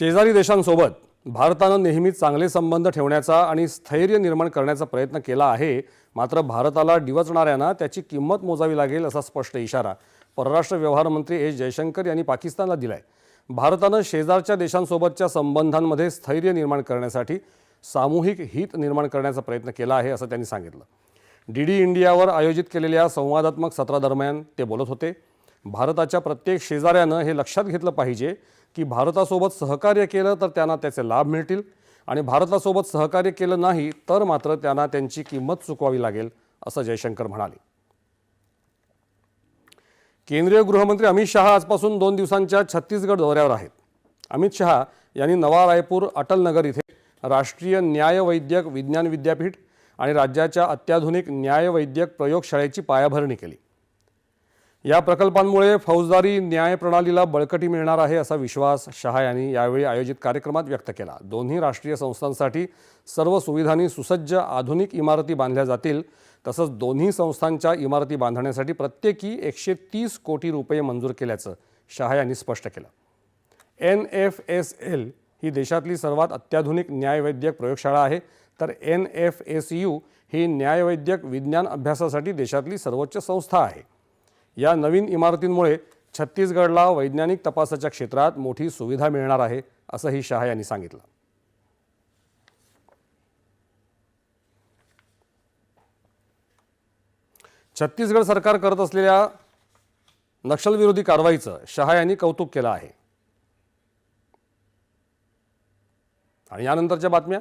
शेजारी देशांसोबत भारतानं नेहमीच चांगले संबंध ठेवण्याचा आणि स्थैर्य निर्माण करण्याचा प्रयत्न केला आहे. मात्र भारताला डिवचणाऱ्यांना त्याची किंमत मोजावी लागेल असा स्पष्ट इशारा परराष्ट्र व्यवहार मंत्री एस जयशंकर यांनी पाकिस्तानला दिलाय. भारतानं शेजारच्या देशांसोबतच्या संबंधांमध्ये स्थैर्य निर्माण करण्यासाठी सामूहिक हित निर्माण करण्याचा प्रयत्न केला आहे असं त्यांनी सांगितलं. डी डी इंडियावर आयोजित केलेल्या संवादात्मक सत्रादरम्यान ते बोलत होते. भारताच्या प्रत्येक शेजाऱ्यानं हे लक्षात घेतलं पाहिजे की भारतासोबत सहकार्य केलं तर त्यांना त्याचे लाभ मिळतील आणि भारतासोबत सहकार्य केलं नाही तर मात्र त्यांना त्यांची किंमत चुकवावी लागेल असं जयशंकर म्हणाले. केंद्रीय गृहमंत्री अमित शहा आजपासून दोन दिवसांच्या छत्तीसगड दौऱ्यावर आहेत. अमित शहा यांनी नवा रायपूर अटल नगर इथे राष्ट्रीय न्यायवैद्यक विज्ञान विद्यापीठ आणि राज्याच्या अत्याधुनिक न्यायवैद्यक प्रयोगशाळेची पायाभरणी केली. या प्रकल्पांमुळे फौजदारी न्याय प्रणालीला बळकटी मिळणार आहे असा विश्वास शहा यांनी यावेळी आयोजित कार्यक्रमात व्यक्त केला. दोन्ही राष्ट्रीय संस्थांसाठी सर्व सुविधांनी सुसज्ज आधुनिक इमारती बांधल्या जातील तसंच दोन्ही संस्थांच्या इमारती बांधण्यासाठी प्रत्येकी एकशे तीस कोटी रुपये मंजूर केल्याचं शहा यांनी स्पष्ट केलं. एन एफ एस एल ही देशातली सर्वात अत्याधुनिक न्यायवैद्यक प्रयोगशाळा आहे. तर एन एफ एस यू ही न्यायवैद्यक विज्ञान अभ्यासासाठी देशातली सर्वोच्च संस्था आहे. या नवीन इमारतींमुळे छत्तीसगडला वैज्ञानिक तपासाच्या क्षेत्रात मोठी सुविधा मिळणार आहे असंही शहा यांनी सांगितलं. छत्तीसगड सरकार करत असलेल्या नक्षलविरोधी कारवाईचं शहा यांनी कौतुक केलं आहे. आणि यानंतरच्या बातम्या?